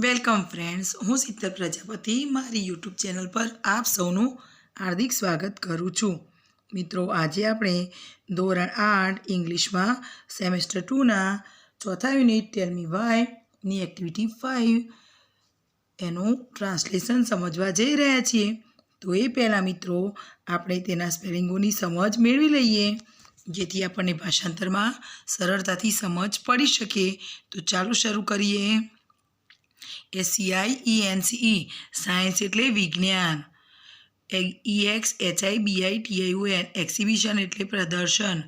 Welcome friends, હું શીતલ પ્રજાપતિ, મારી YouTube channel પર આપ સૌનું હાર્દિક સ્વાગત કરું છું. મિત્રો, આજે આપણે ધોરણ આઠ ઇંગ્લિશમાં સેમેસ્ટર ટુના ચોથા યુનિટ ટેલમી વાયની એક્ટિવિટી ફાઇવ એનું ટ્રાન્સલેશન સમજવા જઈ રહ્યા છીએ. તો એ પહેલાં મિત્રો, આપણે તેના સ્પેલિંગોની સમજ મેળવી લઈએ, જેથી આપણને ભાષાંતરમાં સરળતાથી સમજ પડી શકે. તો ચાલો શરૂ કરીએ. એસસીઆઈ E N C E science એટલે વિજ્ઞાન. E X H I B I N exhibition એટલે પ્રદર્શન.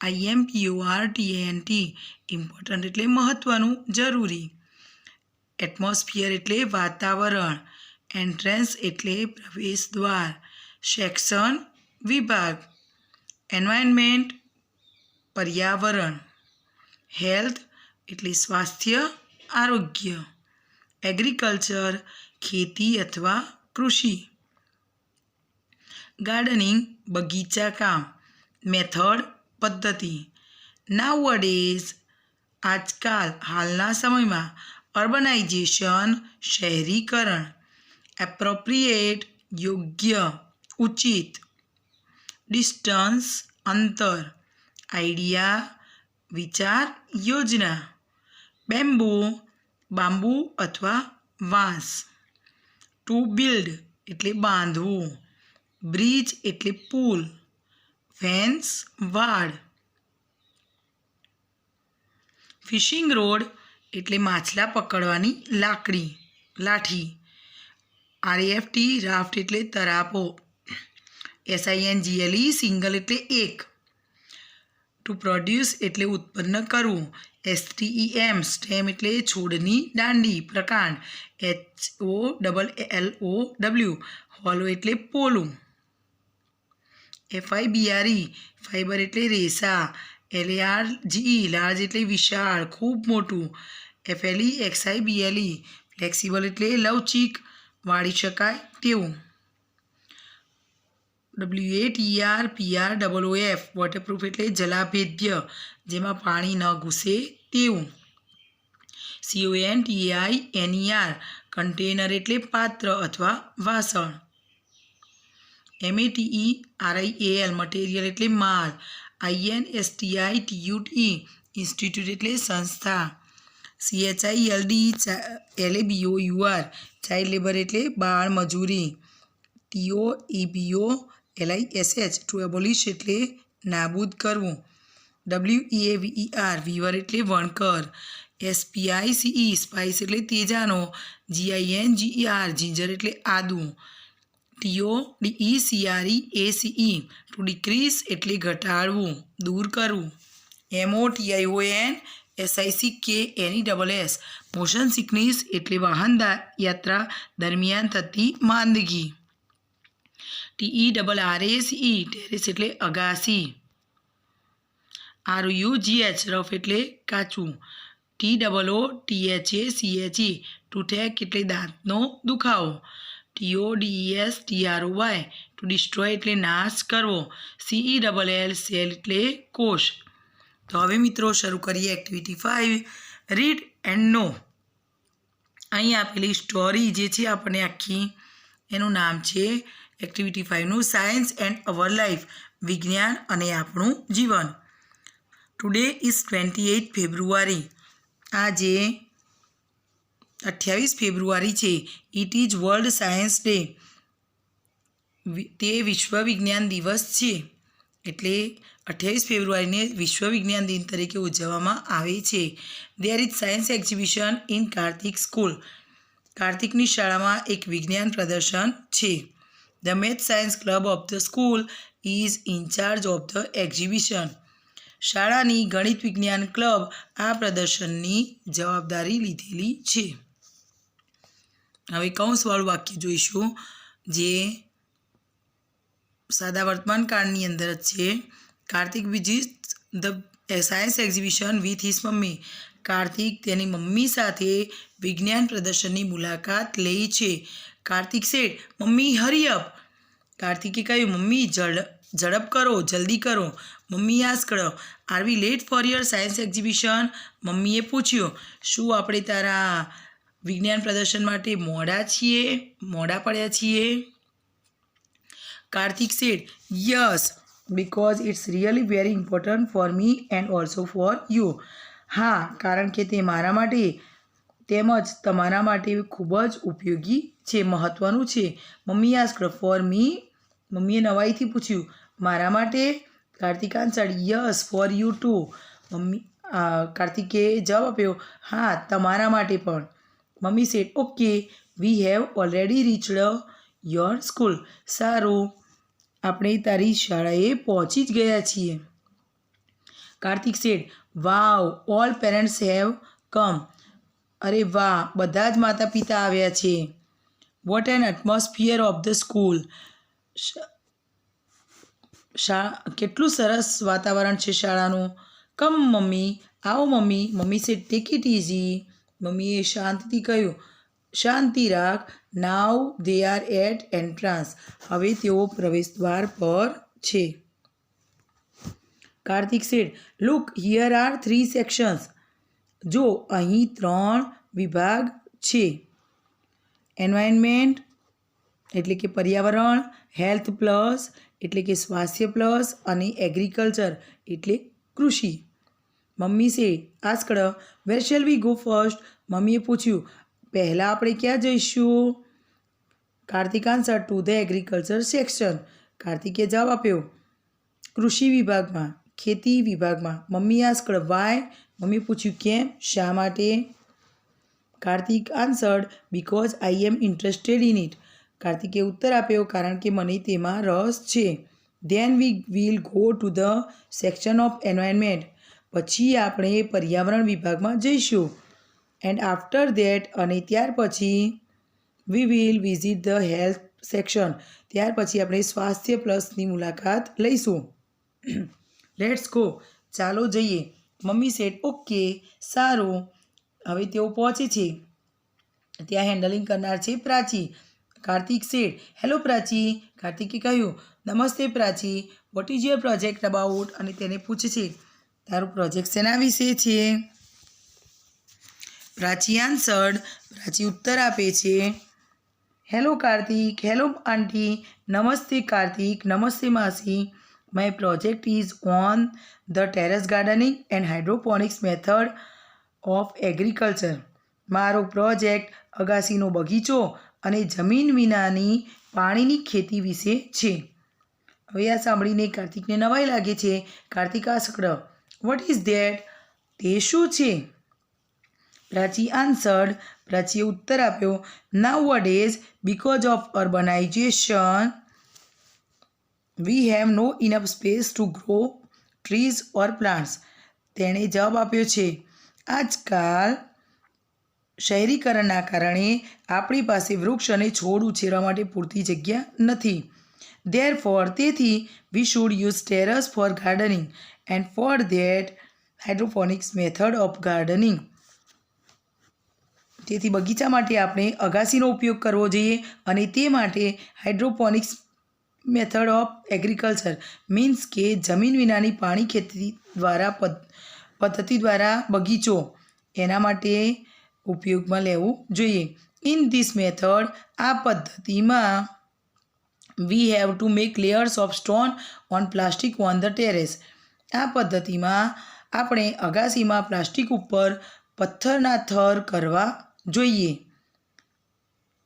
I M P O R T N T important એટલે મહત્ત્વનું જરૂરી. એટમોસ્ફિયર એટલે વાતાવરણ. એન્ટ્રન્સ એટલે પ્રવેશ દ્વાર સેક્શન વિભાગ. એન્વાયરમેન્ટ પર્યાવરણ. હેલ્થ એટલે સ્વાસ્થ્ય, આરોગ્ય. એગ્રીકલ્ચર ખેતી અથવા કૃષિ ગાર્ડનિંગ બગીચા કામ મેથડ પદ્ધતિ નાવડેઝ આજકાલ હાલના સમયમાં અર્બનાઇઝેશન શહેરીકરણ એપ્રોપ્રિએટ યોગ્ય ઉચિત ડિસ્ટન્સ અંતર આઈડિયા વિચાર યોજના બેમ્બુ બાંબુ અથવા વાંસ ટુ બિલ્ડ એટલે બાંધવું બ્રિજ એટલે પુલ ફેન્સ વાડ ફિશિંગ રોડ એટલે માછલા પકડવાની લાકડી લાઠી આરએફટી રાફ્ટ એટલે તરાપો એસઆઈએન જીએલઈ સિંગલ એટલે એક ટુ પ્રોડ્યુસ એટલે ઉત્પન્ન કરવું. એસટીઈએમ સ્ટેમ એટલે છોડની દાંડી, પ્રકાંડ. H O double L O W hollow એટલે પોલું. એફઆઈ બીઆરઈ ફાઈબર એટલે રેસા. એલએઆર જીઈ લાર્જ એટલે વિશાળ, ખૂબ મોટું. એફએલઈ એક્સઆઈ બીએલઈ ફ્લેક્સિબલ એટલે લવચીક, વાળી શકાય તેવું. W A T R P R double O F waterproof એટલે જલાભેદ્ય, જેમાં પાણી ન ઘૂસે તેવું. C O N T I N E R container એટલે પાત્ર અથવા વાસણ. એમએટીઈ આરઆઈ એલ મટીરિયલ એટલે માલ. ટી યુ ટીયુટી ઇન્સ્ટિટ્યૂટ એટલે સંસ્થા. C H I L D L A B O U R child labour એટલે બાળ મજૂરી T O E B O L I S H to abolish એટલે નાબૂદ કરવું. W E A we are વીવર એટલે વણકર. S P I C E spice એટલે તેજાનો. G I N G E R ginger એટલે આદું. T O D E C R E A C E to decrease એટલે ઘટાડવું, દૂર કરવું. M O T I O N S I C K N E double S motion sickness એટલે વાહન યાત્રા દરમિયાન થતી માંદગી. T E double R S E, terrace એટલે અગાસી. R U G H rough એટલે કાચું. T double O T H A C H E toothache એટલે દાંતનો દુખાવો. T O D E S O Y to destroy એટલે નાશ કરવો. સીઈ ડબલ એલ સેલ એટલે કોષ. તો હવે મિત્રો શરૂ કરીએ activity five read and know અહીં આપેલી સ્ટોરી જે છે આપણને આખી, એનું નામ છે એક્ટિવિટી ફાઇવનું સાયન્સ એન્ડ અવર લાઈફ વિજ્ઞાન અને આપણું જીવન. Today is twenty eight February આજે અઠ્યાવીસ ફેબ્રુઆરી છે. It is World Science Day તે વિશ્વ વિજ્ઞાન દિવસ છે. એટલે અઠ્યાવીસ ફેબ્રુઆરીને વિશ્વ વિજ્ઞાન દિન તરીકે ઉજવવામાં આવે છે. There is science exhibition in Kartik school કાર્તિકની શાળામાં એક વિજ્ઞાન પ્રદર્શન છે. The Science Club of the school is is in charge of the exhibition શાળાની ગણિત વિજ્ઞાન ક્લબ આ પ્રદર્શનની જવાબદારી લીધેલી છે. હવે કૌંસવાળું વાક્ય જોઈશું? જે સાદા વર્તમાન કાળની અંદર જ છે. Kartik visit the science exhibition with his mummy. Kartik તેની મમ્મી સાથે વિજ્ઞાન પ્રદર્શનની મુલાકાત લે છે. કાર્તિક સેઠ મમ્મી હરિયપ. કાર્તિકે કહ્યું, મમ્મી જડ ઝડપ કરો, જલ્દી કરો. Mummy asked are we late for your science exhibition મમ્મીએ પૂછ્યું, શું આપણે તારા વિજ્ઞાન પ્રદર્શન માટે મોડા છીએ? મોડા પડ્યા છીએ? Kartik said yes because it's really very important for me and also for you હા, કારણ કે તે મારા માટે તેમજ તમારા માટે ખૂબ જ ઉપયોગી છે મહત્ત્વનું છે. મમ્મી આસ્કડ ફોર મી મમ્મીએ નવાઈથી પૂછ્યું, મારા માટે Kartik answered yes for you too mummy કાર્તિકે જવાબ આપ્યો, હા, તમારા માટે પણ. Mummy said okay we have already reached your school સારું, આપણે તારી શાળાએ પહોંચી જ ગયા છીએ. Kartik said wow all parents have come અરે વાહ, બધા જ માતા પિતા આવ્યા છે. What an atmosphere of the school શા કેટલું સરસ વાતાવરણ છે શાળાનું. Come mummy. આવો, mummy. Mummy said take it easy મમ્મીએ શાંતિથી કહ્યું, શાંતિ રાખ. Now they are at entrance હવે તેઓ પ્રવેશદ્વાર પર છે. Kartik said look here are three sections જો અહીં ત્રણ વિભાગ છે. એન્વાયરમેન્ટ એટલે કે પર્યાવરણ હેલ્થ પ્લસ એટલે કે સ્વાસ્થ્ય પ્લસ અને એગ્રીકલ્ચર એટલે કૃષિ. Mummy said asked where shall we go first મમ્મીએ પૂછ્યું, પહેલાં આપણે ક્યાં જઈશું? Kartik answer to the agriculture section કાર્તિકે જવાબ આપ્યો, કૃષિ વિભાગમાં. ખેતી વિભાગમાં. મમ્મી આસ્કડ વાય મમ્મી પૂછ્યું, કેમ? શા માટે? Kartik answered because I am interested in it કાર્તિકે ઉત્તર આપ્યો, કારણ કે મને તેમાં રસ છે. Then we will go to the section of environment પછી આપણે પર્યાવરણ વિભાગમાં જઈશું. એન્ડ આફ્ટર ધેટ અને ત્યાર પછી we will visit the health section ત્યાર પછી આપણે સ્વાસ્થ્ય પ્લસની મુલાકાત લઈશું. લેટ્સ ગો ચાલો જઈએ. મમ્મી સેટ ઓકે સારું. હવે તેઓ પહોંચે છે. ત્યાં હેન્ડલિંગ કરનાર છે પ્રાચી. કાર્તિક સેઠ હેલો પ્રાચી. કાર્તિકે કહ્યું, નમસ્તે Prachi. What is your project about અને તેને પૂછે તારું પ્રોજેક્ટ શેના વિશે છે? પ્રાચી આન્સર્ડ પ્રાચી ઉત્તર આપે છે હેલો કાર્તિક હેલો આંટી. નમસ્તે કાર્તિક, નમસ્તે માસી. My project is on the terrace gardening and hydroponics method of agriculture. મારો પ્રોજેક્ટ અગાસીનો બગીચો અને જમીન વિનાની પાણીની ખેતી વિશે છે. હવે આ સાંભળીને કાર્તિકને નવાઈ લાગે છે. Kartik asked what is that તે શું છે? પ્રાચી આન્સર્ડ પ્રાચીએ ઉત્તર આપ્યો. Nowadays because of urbanisation we have no enough space to grow trees or plants તેણે જવાબ આપ્યો છે, આજકાલ શહેરીકરણના કારણે આપણી પાસે વૃક્ષ અને છોડ ઉછેરવા માટે પૂરતી જગ્યા નથી. ધેર ફોર તેથી we should use terrace for gardening and for that hydroponics method of gardening તેથી બગીચા માટે આપણે અગાસીનો ઉપયોગ કરવો જોઈએ અને તે માટે hydroponics method of agriculture means કે જમીન વિનાની પાણી ખેતી દ્વારા પદ્ધ, પદ્ધતિ દ્વારા બગીચો એના માટે ઉપયોગમાં લેવું જોઈએ. ઇન ધીસ મેથડ આ પદ્ધતિમાં we have to make layers of stone on plastic on the terrace આ પદ્ધતિમાં આપણે અગાસીમાં પ્લાસ્ટિક ઉપર પથ્થરના થર કરવા જોઈએ.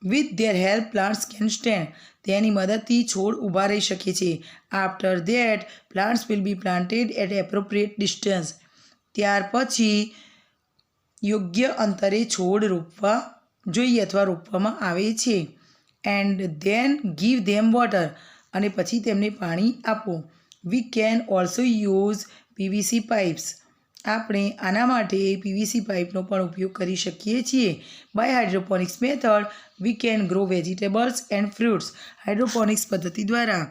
With their help plants can stand તેની મદદથી છોડ ઊભા રહી શકે છે. After that plants will be planted at appropriate distance ત્યાર પછી, યોગ્ય અંતરે છોડ રોપવા જોઈએ અથવા રોપવામાં આવે છે. And then give them water અને પછી તેમને પાણી આપો. We can also use PVC pipes આપણે આના માટે પીવીસી પાઇપનો પણ ઉપયોગ કરી શકીએ છીએ. By hydroponics method we can grow vegetables and fruits hydroponics પદ્ધતિ દ્વારા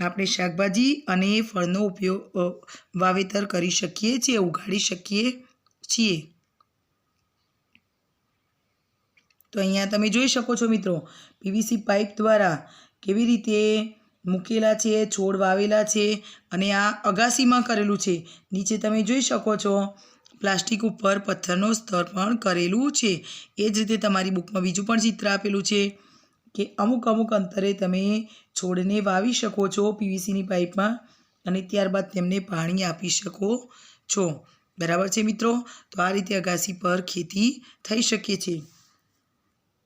આપણે શાકભાજી અને ફળનો ઉપયોગ વાવેતર કરી શકીએ છીએ, ઉગાડી શકીએ છીએ. તો અહીંયા તમે જોઈ શકો છો મિત્રો, પીવીસી પાઇપ દ્વારા કેવી રીતે મૂકેલા છે છોડ વાવેલા છે અને આ અગાસીમાં કરેલું છે. નીચે તમે જોઈ શકો છો, પ્લાસ્ટિક ઉપર પથ્થરનો સ્તર પણ કરેલું છે. એ જ રીતે તમારી બુકમાં બીજું પણ ચિત્ર આપેલું છે કે અમુક અમુક અંતરે તમે છોડને વાવી શકો છો પીવીસીની પાઇપમાં અને ત્યારબાદ તેમને પાણી આપી શકો છો. બરાબર છે મિત્રો? તો આ રીતે અગાસી પર ખેતી થઈ શકે છે.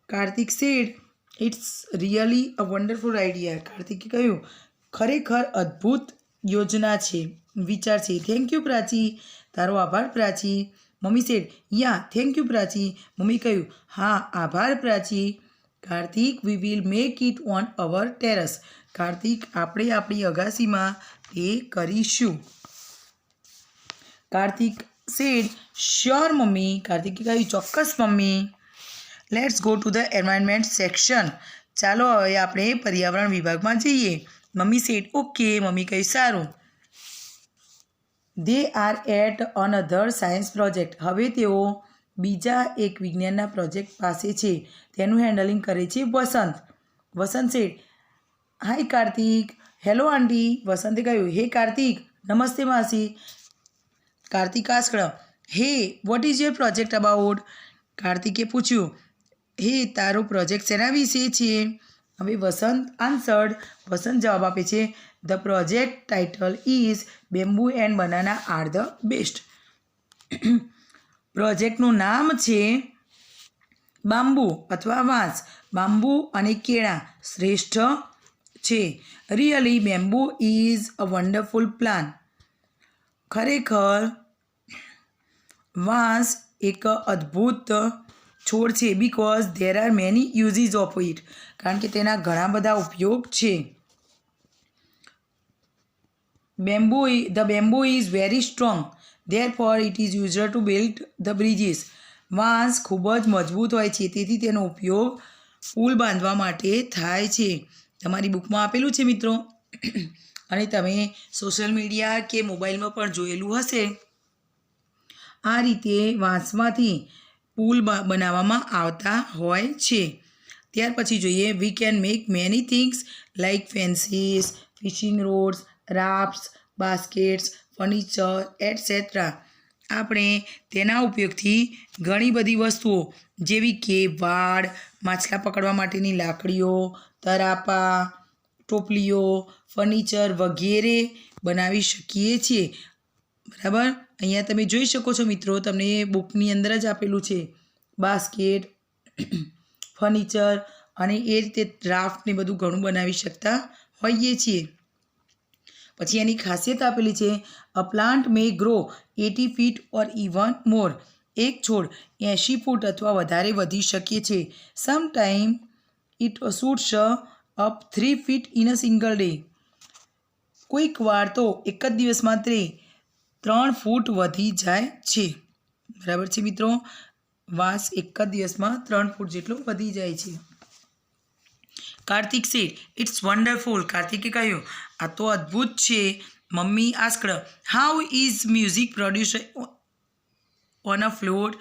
Kartik said it's really a wonderful idea કાર્તિકે કહ્યું. ખરેખર અદ્ભુત યોજના છે, વિચાર છે. Thank you Prachi. તારો આભાર, Prachi. Mummy said ya thank you Prachi. Mummy કહ્યું, હા, આભાર, Prachi. Kartik we will make it on our terrace Kartik, આપણે આપણી અગાસીમાં તે કરીશું. Kartik said sure mummy. કાર્તિકે કહ્યું, ચોક્કસ, mummy. Let's go to the environment section ચાલો હવે આપણે પર્યાવરણ વિભાગમાં જઈએ. મમ્મી સેટ ઓકે મમ્મી કહી, સારું. They are at another science project હવે તેઓ બીજા એક વિજ્ઞાનના પ્રોજેક્ટ પાસે છે. તેનું હેન્ડલિંગ કરે છે Vasant. Vasant said hi Kartik. Hello aunty વસંતે કહ્યું હે કાર્તિક. નમસ્તે, માસી. Kartik asked hey what is your project about કાર્તિકે પૂછ્યું હે, તારો પ્રોજેક્ટ શેના વિશે છે? હવે વસંત આન્સર્ડ વસંત જવાબ આપે છે the project title is bamboo and banana are the best પ્રોજેક્ટનું નામ છે બાંબુ અથવા વાંસ. બાંબુ અને કેળા શ્રેષ્ઠ છે. Really bamboo is a wonderful plant ખરેખર, વાંસ એક અદ્ભુત છોડ છે because there are many uses of it કારણ કે તેના ઘણા બધા ઉપયોગ છે. Bamboo the bamboo is very strong therefore it is used to build the bridges વાંસ ખૂબ જ મજબૂત હોય છે. તેથી તેનો ઉપયોગ પુલ બાંધવા માટે થાય છે. તમારી બુકમાં આપેલું છે મિત્રો. અને તમે સોશિયલ મીડિયા કે મોબાઈલમાં પણ જોયેલું હશે. આ રીતે વાંસમાંથી પુલ બનાવવામાં આવતા હોય છે. ત્યાર પછી જોઈએ we can make many things like fences fishing rods rafts baskets furniture etcetera આપણે તેના ઉપયોગથી ઘણી બધી વસ્તુઓ, જેવી કે વાડ, માછલા પકડવા માટેની લાકડીઓ, તરાપા, ટોપલીઓ ફર્નિચર વગેરે બનાવી શકીએ છીએ. બરાબર? અહીંયા તમે જોઈ શકો છો મિત્રો, તમને બુકની અંદર જ આપેલું છે. બાસ્કેટ, ફર્નિચર અને એ રીતે ડ્રાફ્ટ ને બધું ઘણું બનાવી શકતા હોઈએ છીએ. પછી એની ખાસિયત આપેલી છે a plant may grow eighty feet or even more એક છોડ એંશી ફૂટ અથવા વધારે વધી શકે છે. Some time it shoots up three feet in a single day કોઈક વાર તો એક જ દિવસમાં તે ત્રણ ફૂટ વધી જાય છે. બરાબર છે મિત્રો? વાંસ એક જ દિવસમાં ત્રણ ફૂટ જેટલો વધી જાય છે. કાર્તિક શેઠ ઇટ્સ વન્ડરફુલ કાર્તિકે કહ્યું, આ તો અદ્ભુત છે. Mummy asked how is music produced on a flute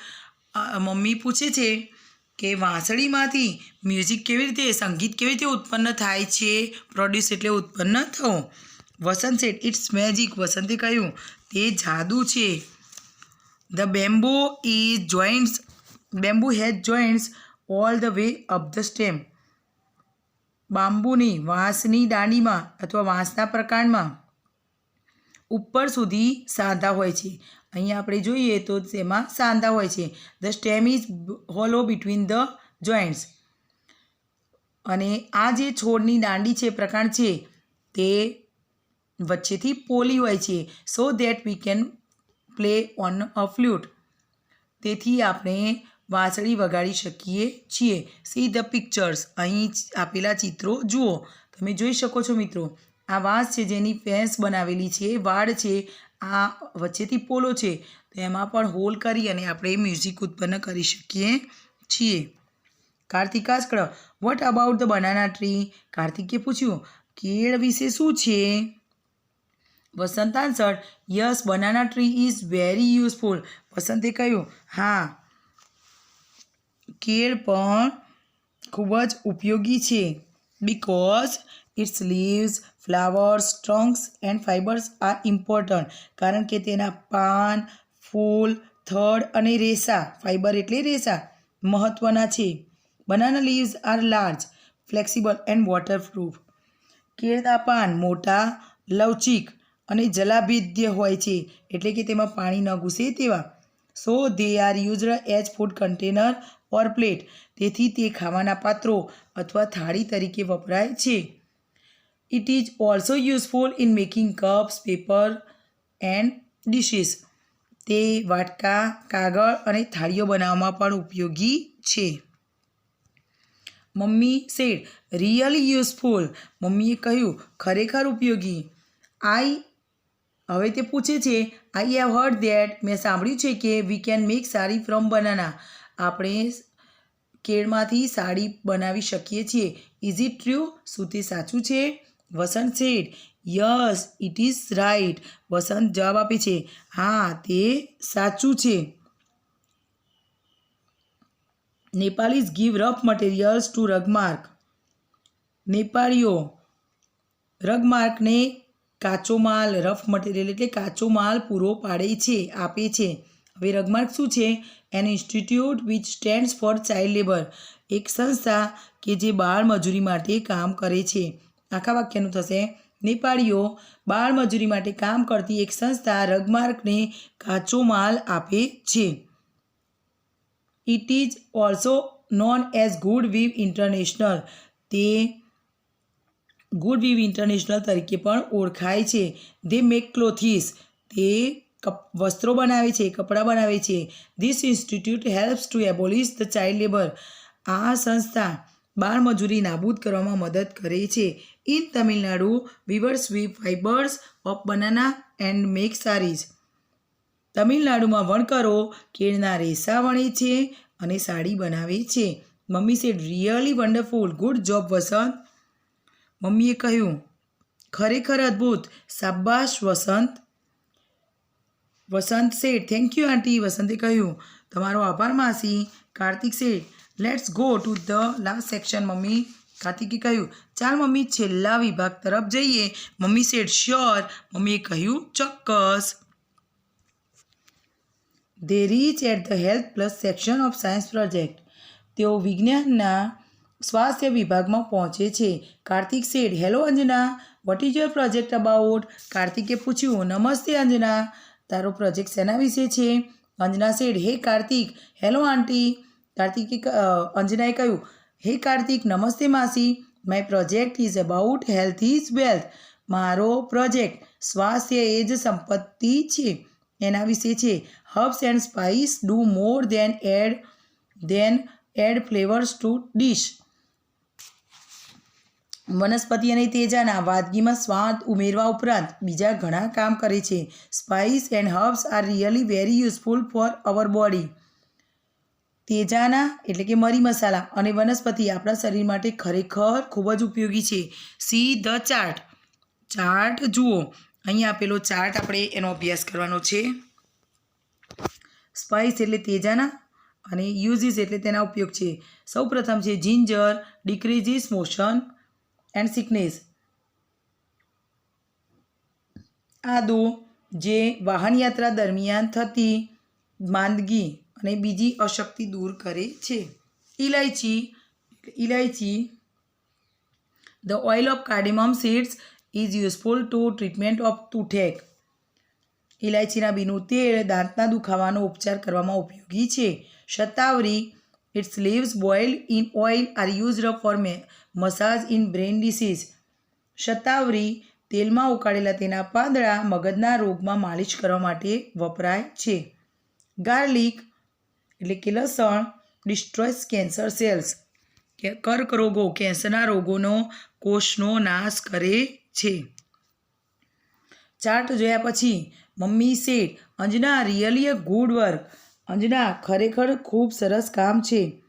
mummy પૂછે છે કે, વાંસળીમાંથી મ્યુઝિક કેવી રીતે, સંગીત કેવી રીતે ઉત્પન્ન થાય છે? પ્રોડ્યુસ એટલે ઉત્પન્ન થવું. વસંત સેટ ઇટ્સ મેજિક વસંતે કહ્યું, તે જાદુ છે. The bamboo is joints bamboo has joints all the way up the stem બાંબુની વાંસની દાંડીમાં અથવા વાંસના પ્રકાંડમાં ઉપર સુધી સાંધા હોય છે. અહીંયા આપણે જોઈએ તો તેમાં સાંધા હોય છે. The stem is hollow between the joints અને આ જે છોડની દાંડી છે પ્રકાંડ છે, તે વચ્ચેથી પોલી હોય છે so that we can play on a flute તેથી આપણે વાંસળી વગાડી શકીએ છીએ. સી ધ પિક્ચર્સ અહીં આપેલા ચિત્રો જુઓ. તમે જોઈ શકો છો મિત્રો, આ વાંસ છે જેની ફેંસ બનાવેલી છે, વાડ છે, આ વચ્ચેથી પોલો છે. તો એમાં પણ હોલ કરી અને આપણે મ્યુઝિક ઉત્પન્ન કરી શકીએ છીએ. Kartik asked what about the banana tree કાર્તિકે પૂછ્યું, કેળ વિશે શું છે? Vasant answer yes banana tree is very useful વસંતે કહ્યું, હા, કેળ પણ ખૂબ જ ઉપયોગી છે. Because its leaves flowers trunks and fibres are important કારણ કે તેના પાન, ફૂલ, થડ અને રેસા ફાઇબર એટલે રેસા મહત્ત્વના છે. Banana leaves are large flexible and waterproof કેળના પાન મોટા, લવચીક અને જલાભેદ્ય હોય છે, એટલે કે તેમાં પાણી ન ઘૂસે તેવા. So they are used as food container or plate તેથી તે ખાવાના પાત્રો અથવા થાળી તરીકે વપરાય છે. It is also useful in making cups paper and dishes તે વાટકા, કાગળ અને થાળીઓ બનાવવામાં પણ ઉપયોગી છે. મમ્મી સેડ રિયલી યુઝફુલ મમ્મીએ કહ્યું, ખરેખર ઉપયોગી. આઈ હવે તે પૂછે છે આઈ હેવ હર્ડ ધેટ મેં સાંભળ્યું છે કે we can make sari from banana આપણે કેળમાંથી સાડી બનાવી શકીએ છીએ. ઇઝ ઇટ ટ્રુ શું તે સાચું છે? Vasant Seth yes it is right Vasant જવાબ આપે છે, હા, તે સાચું છે. Nepalese give rough materials to Rugmark નેપાળીઓ રગમાર્કને કાચો માલ, રફ મટીરિયલ એટલે કાચો માલ પૂરો પાડે છે, આપે છે. હવે રગમાર્ક શું છે? An institute which stands for child labour એક સંસ્થા કે જે બાળ મજૂરી માટે કામ કરે છે. આખા વાક્યનું થશે, નેપાળીઓ, બાળ મજૂરી માટે કામ કરતી એક સંસ્થા રગમાર્કને કાચો માલ આપે છે. It is also known as good weave international તે ગુડ વીવ ઇન્ટરનેશનલ તરીકે પણ ઓળખાય છે. ધે મેક ક્લોથીસ તે કપ, વસ્ત્રો બનાવે છે, કપડાં બનાવે છે. This institute helps to abolish the child labour આ સંસ્થા બાળ મજૂરી નાબૂદ કરવામાં મદદ કરે છે. In Tamil Nadu weavers weave fibres of banana and make saris તમિલનાડુમાં વણકરો, કેળના રેસા વણે છે અને સાડી બનાવે છે. Mummy said really wonderful good job Vasant મમ્મીએ કહ્યું, ખરેખર અદ્ભુત. સાબાશ વસંત. વસંત શેઠ થેન્ક યુ આંટી વસંતે કહ્યું, તમારો આભાર માસી. Kartik Seth let's go to the last section mummy કાર્તિકે કહ્યું, ચાલ મમ્મી, છેલ્લા વિભાગ તરફ જઈએ. મમ્મી શેઠ શ્યોર મમ્મીએ કહ્યું, ચોક્કસ. They reach at the health plus section of science project તેઓ વિજ્ઞાનના સ્વાસ્થ્ય વિભાગમાં પહોંચે છે. Kartik Seth, hello Anjana what is your project about કાર્તિકે પૂછ્યું, નમસ્તે અંજના, તારો પ્રોજેક્ટ શેના વિશે છે? Anjana Seth, hey Kartik, hello aunty. કાર્તિકે અંજનાએ કહ્યું, હે કાર્તિક, નમસ્તે માસી my project is about health is wealth મારો પ્રોજેક્ટ સ્વાસ્થ્ય એ જ સંપત્તિ છે. એના વિશે છે herbs and spice do more than add than add flavours to dish વનસ્પતિ અને તેજાના વાદગીમાં સ્વાદ ઉમેરવા ઉપરાંત બીજા ઘણા કામ કરે છે. Spice and herbs are really very useful for our body તેજાના એટલે કે મરી મસાલા અને વનસ્પતિ આપણા શરીર માટે ખરેખર ખૂબ જ ઉપયોગી છે. સી ધ ચાર્ટ ચાર્ટ જુઓ. અહીં આપેલો ચાર્ટ આપણે એનો અભ્યાસ કરવાનો છે. સ્પાઇસ એટલે તેજાના અને યુઝીસ એટલે તેના ઉપયોગ છે. સૌ પ્રથમ છે ginger decreases motion and sickness આદુ, જે વાહન યાત્રા દરમિયાન થતી માંદગી અને બીજી અશક્તિ દૂર કરે છે. ઇલાયચી ઇલાયચી the oil of cardamom seeds is useful to treatment of toothache ઇલાયચીના બીનું તેલ દાંતના દુખાવાનો ઉપચાર કરવામાં ઉપયોગી છે. Shatavari its leaves boiled in oil are used for massage in brain disease. શતાવરી તેલમાં ઉકાળેલા તેના પાંદડા મગજના રોગમાં માલિશ કરવા માટે વપરાય છે. ગાર્લિક એટલે કે લસણ ડિસ્ટ્રોયસ કેન્સર સેલ્સ કે કર્કરોગો કેન્સરના રોગોનો, કોષનો નાશ કરે છે. ચાર્ટ જોયા પછી mummy said Anjana really a good work Anjana, ખરેખર ખૂબ સરસ કામ છે.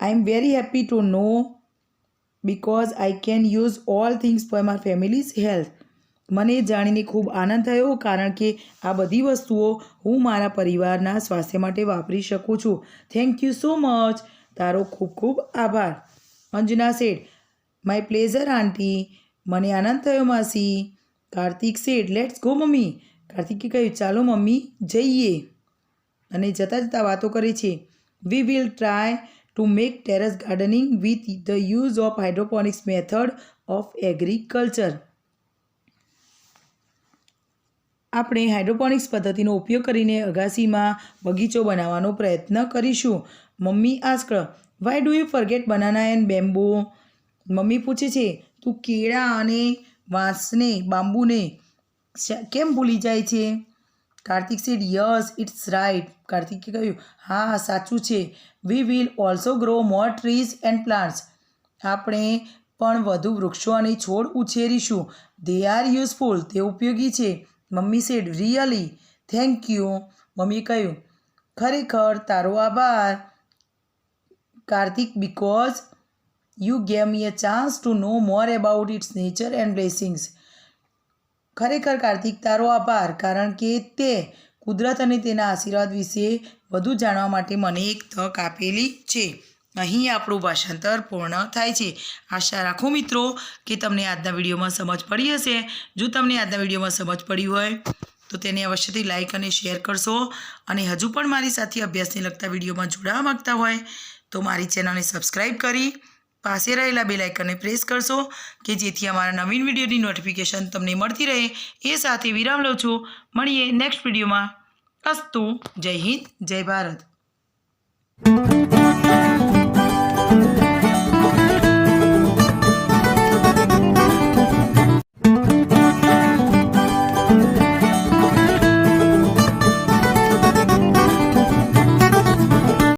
I am very happy to know because I can use all things for my family's health મને જાણીને ખૂબ આનંદ થયો કારણ કે આ બધી વસ્તુઓ હું મારા પરિવારના સ્વાસ્થ્ય માટે વાપરી શકું છું. થેન્ક યુ સો મચ તારો ખૂબ ખૂબ આભાર. અંજના શેઠ માય પ્લેઝર આંટી મને આનંદ થયો, માસી. કાર્તિક શેઠ લેટ્સ ગો મમ્મી. કાર્તિકે કહ્યું, ચાલો, મમ્મી, જઈએ. અને જતાં જતાં વાતો કરે છે. We will try to make terrace gardening with the use of hydroponics method of agriculture આપણે હાઇડ્રોપોનિક્સ પદ્ધતિનો ઉપયોગ કરીને અગાસીમાં બગીચો બનાવવાનો પ્રયત્ન કરીશું. Mummy ask why do you forget banana and bamboo mummy પૂછે છે, તું કેળા અને વાંસને, બાંબુને કેમ ભૂલી જાય છે? Kartik said yes it's right કાર્તિકે કહ્યું, હા સાચું છે. We will also grow more trees and plants આપણે પણ વધુ વૃક્ષો અને છોડ ઉછેરીશું. દે આર યુઝફુલ તે ઉપયોગી છે. Mummy said really thank you મમ્મીએ કહ્યું, ખરેખર તારો આભાર. Kartik because you gave me a chance to know more about its nature and blessings ખરેખર કાર્તિક, તારો આભાર, કારણ કે તે કુદરત અને તેના આશીર્વાદ વિશે વધુ જાણવા માટે મને એક તક આપેલી છે. અહીં આપણું ભાષાંતર પૂર્ણ થાય છે. આશા રાખું મિત્રો કે તમને આજના વિડીયોમાં સમજ પડી હશે. જો તમને આજના વિડીયોમાં સમજ પડી હોય, તો તેને અવશ્યથી લાઇક અને શેર કરશો. અને હજુ પણ મારી સાથે અભ્યાસને લગતા વિડીયોમાં જોડાવા માગતા હોય, તો મારી ચેનલને સબસ્ક્રાઈબ કરી પાસે રહેલા બેલ આઇકનને પ્રેસ કરશો કે જેથી અમારા નવીન વિડીયોની નોટિફિકેશન તમને મળતી રહે. એ સાથે વિરામ લઉં છું. મળીએ નેક્સ્ટ વિડીયોમાં. અસ્તુ, જય હિન્દ, જય ભારત.